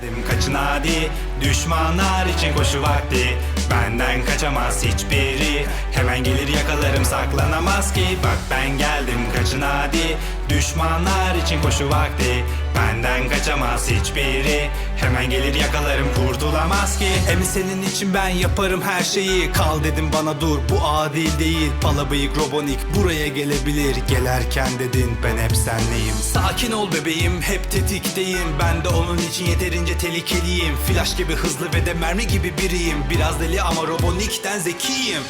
Geldim kaçın hadi. Düşmanlar için koşu vakti. Benden kaçamaz hiçbiri. Hemen gelir yakalarım saklanamaz ki. Bak ben geldim kaçın hadi. Düşmanlar için koşu vakti. Benden kaçamaz hiçbiri. Hemen gelir yakalarım kurtulamaz ki. Emi senin için ben yaparım her şeyi. Kal dedim bana dur bu adil değil. Pala bıyık robonik buraya gelebilir. Gelerken dedin ben hep senleyim. Sakin ol bebeğim hep tetikteyim. Ben de onun için yeterince tehlikeliyim. Flash gibi hızlı ve de mermi gibi biriyim. Biraz deli ama robonikten zekiyim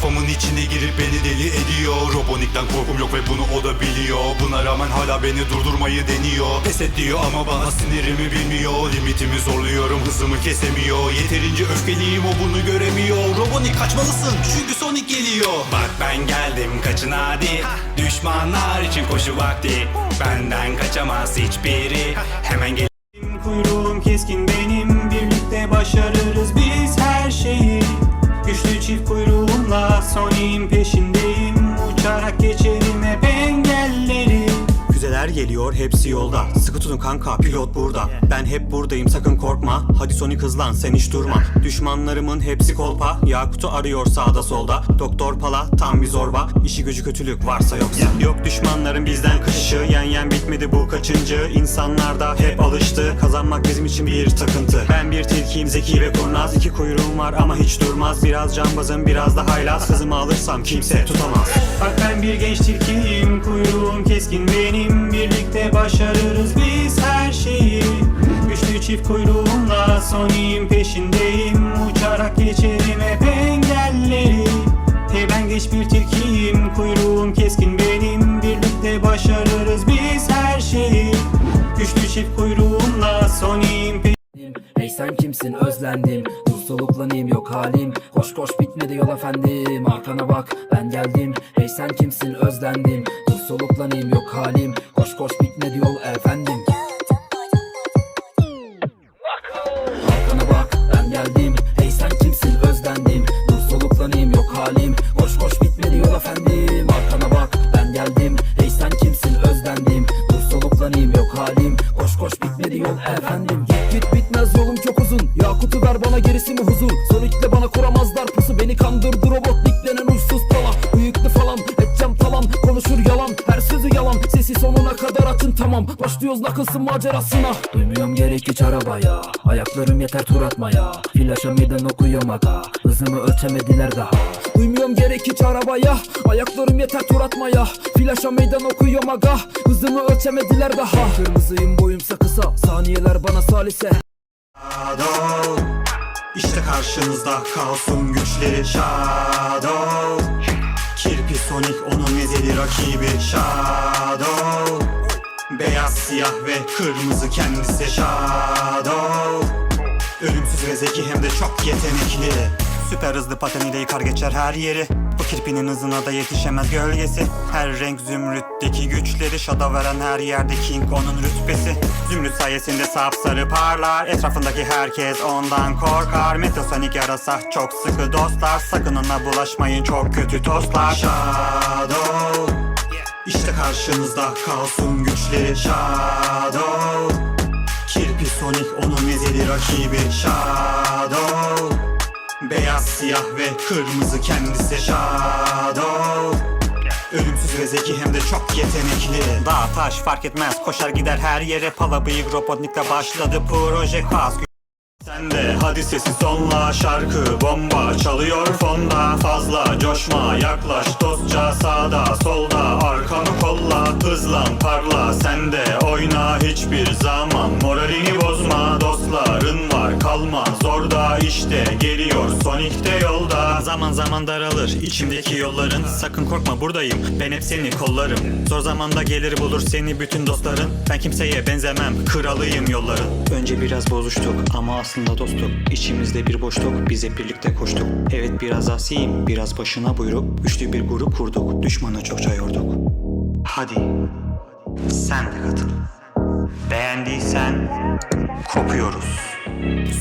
Kafamın içine girip beni deli ediyor. Robonikten korkum yok ve bunu o da biliyor. Buna rağmen hala beni durdurmayı deniyor. Pes et diyor ama bana sinirimi bilmiyor. Limitimi zorluyorum hızımı kesemiyor. Yeterince öfkeliyim o bunu göremiyor. Robonik kaçmalısın? Çünkü Sonic geliyor. Bak ben geldim kaçın hadi. Düşmanlar için koşu vakti. Benden kaçamaz hiçbiri. Hemen gel Kuyruğum keskin geliyor hepsi yolda. Sıkı tutun kanka pilot burada. Ben hep buradayım sakın korkma. Hadi Sonic hızlan sen hiç durma. Düşmanlarımın hepsi kolpa. Yakut'u arıyor sağda solda. Doktor Pala tam bir zorba. İşi gücü kötülük varsa yoksa. Yok düşmanların bizden kaçışı. Yen yen bitmedi bu kaçıncı. İnsanlar da hep alıştı. Kazanmak bizim için bir takıntı. Ben bir tilkiyim zeki ve kurnaz. İki kuyruğum var ama hiç durmaz. Biraz cambazım biraz da haylaz. Hızımı alırsam kimse tutamaz. Bak ben bir genç tilkiyim. Kuyruğum keskin benim. Birlikte başarırız biz her şeyi. Güçlü çift kuyruğumla Sonic'in peşindeyim. Uçarak geçerim hep engelleri. Hey ben geç bir tilkiyim Kuyruğum keskin benim. Birlikte başarırız biz her şeyi. Güçlü çift kuyruğumla peşindeyim Hey sen kimsin? Özlendim. Dur soluklanayım yok halim. Koş koş bitmedi yol efendim. Arkana bak ben geldim. Hey sen kimsin? Özlendim. Dur soluklanayım yok halim Koş bitmedi yol efendim? Arkana bak ben geldim. Hey sen kimsin? Özlendim. Dur soluklanayım yok halim. Koş koş bitmedi yol efendim? Arkana bak ben geldim. Hey sen kimsin? Özlendim. Dur soluklanayım yok halim. Koş koş bitmedi yol efendim? Git git bitmez yolum çok uzun. Yakut'u ver bana gerisi mi huzur? Sonic'le bana kuramazlar pusu. Beni kandırdı robot her sözü yalan Sesi sonuna kadar açın tamam. Başlıyoruz nakılsın macerasına. Duymuyorum gerek hiç arabaya. Ayaklarım yeter tur atmaya. Flaşa meydan okuyorum aga. Hızımı ölçemediler daha. Duymuyorum gerek hiç arabaya. Ayaklarım yeter tur atmaya. Flaşa meydan okuyorum aga. Hızımı ölçemediler daha. Kırmızıyım boyumsa kısa. Saniyeler bana salise. Shadow. İşte karşınızda kaosun güçleri. Shadow Kirpi Sonic onun ezeli rakibi. Shadow. Beyaz, siyah ve kırmızı kendisi Shadow. Ölümsüz ve zeki hem de çok yetenekli. Süper hızlı pateniyle yıkar geçer her yeri kirpinin hızına da yetişemez gölgesi. Her renk zümrütteki güçleri Şada veren her yerde King onun rütbesi. Zümrüt sayesinde sapsarı parlar Etrafındaki herkes ondan korkar. Metasonic yarasa çok sıkı dostlar. Sakın ona bulaşmayın çok kötü tostlar. Shadow. İşte karşınızda kaosun güçleri. Shadow. Kirpi Sonic onun ezeli rakibi. Shadow Beyaz, siyah ve kırmızı kendisi. Shadow. Ölümsüz ve zeki hem de çok yetenekli. Dağ taş fark etmez koşar gider her yere. Pala bıyık robotnikle başladı proje. Kas sen de hadi sesi sonla. Şarkı bomba çalıyor fonda. Fazla coşma yaklaş dostça. Sağda solda arkanı kolla. Hızlan parla. Sen de oyna hiçbir zaman Moralini bozma. Dostların var kalma. Zorda işte geliyor. Sonic de yolda. Zaman zaman daralır içimdeki yolların. Sakın korkma buradayım. Ben hep seni kollarım. Zor zamanda gelir bulur seni bütün dostların. Ben kimseye benzemem kralıyım yolların. Önce biraz bozuştuk ama aslında dostuk. İçimizde bir boşluk biz hep birlikte koştuk. Evet biraz asiyim biraz başına buyruk. Güçlü bir grup kurduk düşmanı çokça yorduk Hadi sen de katıl Beğendiysen kopuyoruz.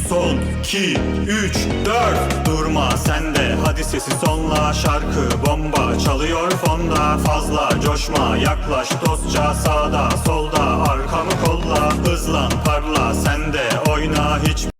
Son 2 3 4 Durma sen de. Hadi sesi sonla. Şarkı bomba çalıyor fonda. Fazla coşma yaklaş dostça. Sağda solda arkamı kolla. Hızlan parla sen de. Oyna hiç